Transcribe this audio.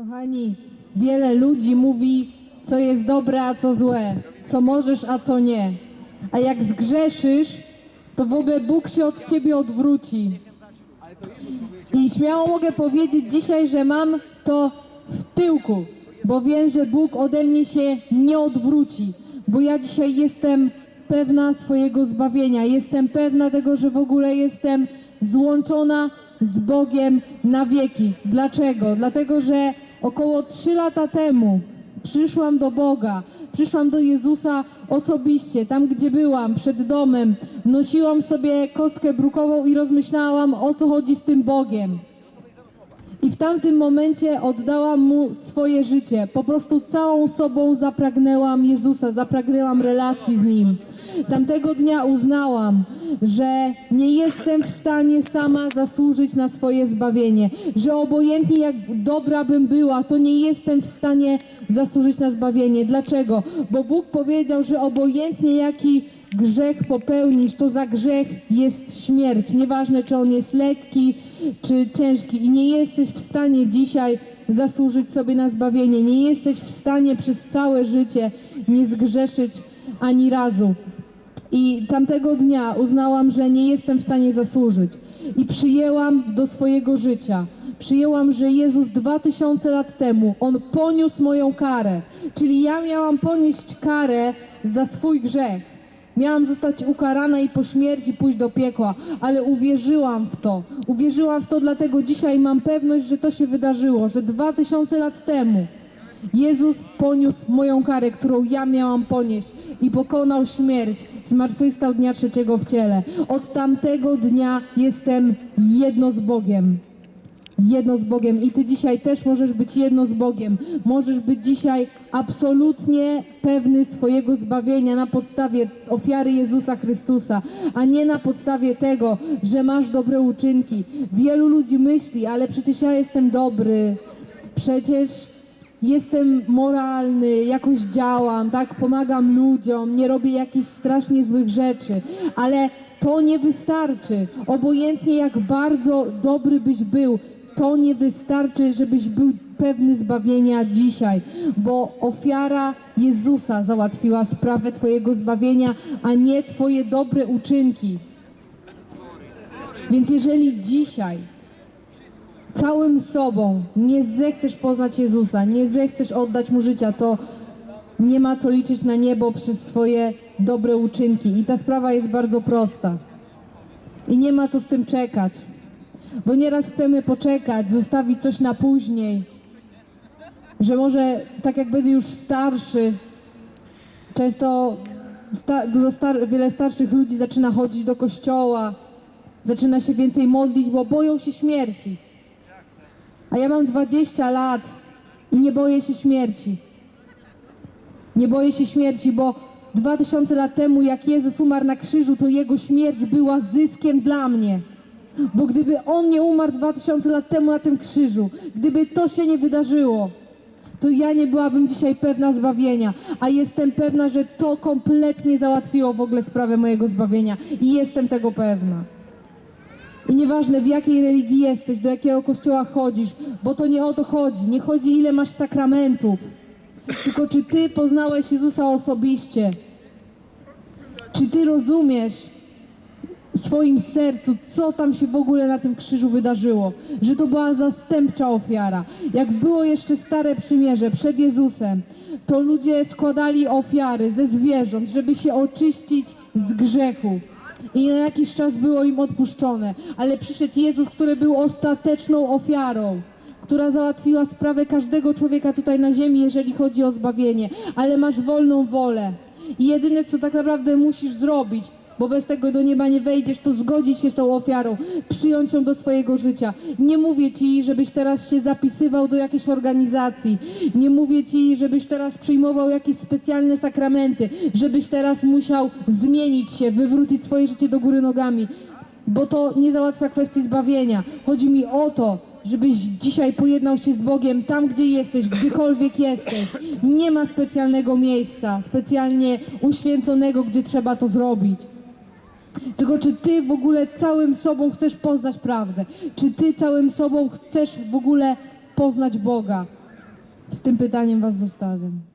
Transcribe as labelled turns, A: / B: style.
A: Kochani, wiele ludzi mówi, co jest dobre, a co złe, co możesz, a co nie. A jak zgrzeszysz, to w ogóle Bóg się od ciebie odwróci. I śmiało mogę powiedzieć dzisiaj, że mam to w tyłku, bo wiem, że Bóg ode mnie się nie odwróci, bo ja dzisiaj jestem pewna swojego zbawienia, jestem pewna tego, że w ogóle jestem złączona z Bogiem na wieki. Dlaczego? Dlatego, że około 3 lata temu przyszłam do Boga, przyszłam do Jezusa osobiście, tam gdzie byłam, przed domem, nosiłam sobie kostkę brukową i rozmyślałam, o co chodzi z tym Bogiem. I w tamtym momencie oddałam mu swoje życie. Po prostu całą sobą zapragnęłam Jezusa, zapragnęłam relacji z nim. Tamtego dnia uznałam, że nie jestem w stanie sama zasłużyć na swoje zbawienie, że obojętnie jak dobra bym była, to nie jestem w stanie zasłużyć na zbawienie. Dlaczego? Bo Bóg powiedział, że obojętnie jaki grzech popełnisz, to za grzech jest śmierć. Nieważne, czy on jest lekki, czy ciężki. I nie jesteś w stanie dzisiaj zasłużyć sobie na zbawienie. Nie jesteś w stanie przez całe życie nie zgrzeszyć ani razu. I tamtego dnia uznałam, że nie jestem w stanie zasłużyć. I przyjęłam do swojego życia. Przyjęłam, że Jezus dwa tysiące lat temu, On poniósł moją karę. Czyli ja miałam ponieść karę za swój grzech. Miałam zostać ukarana i po śmierci pójść do piekła, ale uwierzyłam w to. Uwierzyłam w to, dlatego dzisiaj mam pewność, że to się wydarzyło, że dwa tysiące lat temu Jezus poniósł moją karę, którą ja miałam ponieść i pokonał śmierć. Zmartwychwstał dnia trzeciego w ciele. Od tamtego dnia jestem jedno z Bogiem. Jedno z Bogiem i ty dzisiaj też możesz być jedno z Bogiem. Możesz być dzisiaj absolutnie pewny swojego zbawienia na podstawie ofiary Jezusa Chrystusa, a nie na podstawie tego, że masz dobre uczynki. Wielu ludzi myśli, ale przecież ja jestem dobry, przecież jestem moralny, jakoś działam, tak, pomagam ludziom, nie robię jakichś strasznie złych rzeczy, ale to nie wystarczy. Obojętnie jak bardzo dobry byś był, to nie wystarczy, żebyś był pewny zbawienia dzisiaj, bo ofiara Jezusa załatwiła sprawę Twojego zbawienia, a nie Twoje dobre uczynki. Więc jeżeli dzisiaj całym sobą nie zechcesz poznać Jezusa, nie zechcesz oddać Mu życia, to nie ma co liczyć na niebo przez swoje dobre uczynki. I ta sprawa jest bardzo prosta. I nie ma co z tym czekać. Bo nieraz chcemy poczekać, zostawić coś na później. Że może tak jak będę już starszy, często sta, dużo star, wiele starszych ludzi zaczyna chodzić do kościoła, zaczyna się więcej modlić, bo boją się śmierci. A ja mam 20 lat i nie boję się śmierci. Nie boję się śmierci, bo 2000 lat temu, jak Jezus umarł na krzyżu, to Jego śmierć była zyskiem dla mnie. Bo gdyby On nie umarł 2000 lat temu na tym krzyżu, gdyby to się nie wydarzyło, to ja nie byłabym dzisiaj pewna zbawienia. A jestem pewna, że to kompletnie załatwiło w ogóle sprawę mojego zbawienia. I jestem tego pewna. I nieważne w jakiej religii jesteś, do jakiego kościoła chodzisz, bo to nie o to chodzi. Nie chodzi ile masz sakramentów, tylko czy ty poznałeś Jezusa osobiście. Czy ty rozumiesz swoim sercu, co tam się w ogóle na tym krzyżu wydarzyło? Że to była zastępcza ofiara. Jak było jeszcze stare przymierze przed Jezusem, to ludzie składali ofiary ze zwierząt, żeby się oczyścić z grzechu i na jakiś czas było im odpuszczone. Ale przyszedł Jezus, który był ostateczną ofiarą, która załatwiła sprawę każdego człowieka tutaj na ziemi, jeżeli chodzi o zbawienie. Ale masz wolną wolę. I jedyne, co tak naprawdę musisz zrobić, bo bez tego do nieba nie wejdziesz, to zgodzić się z tą ofiarą, przyjąć ją do swojego życia. Nie mówię ci, żebyś teraz się zapisywał do jakiejś organizacji. Nie mówię ci, żebyś teraz przyjmował jakieś specjalne sakramenty, żebyś teraz musiał zmienić się, wywrócić swoje życie do góry nogami, bo to nie załatwia kwestii zbawienia. Chodzi mi o to, żebyś dzisiaj pojednał się z Bogiem tam, gdzie jesteś, gdziekolwiek jesteś. Nie ma specjalnego miejsca, specjalnie uświęconego, gdzie trzeba to zrobić. Tylko czy ty w ogóle całym sobą chcesz poznać prawdę? Czy ty całym sobą chcesz w ogóle poznać Boga? Z tym pytaniem was zostawiam.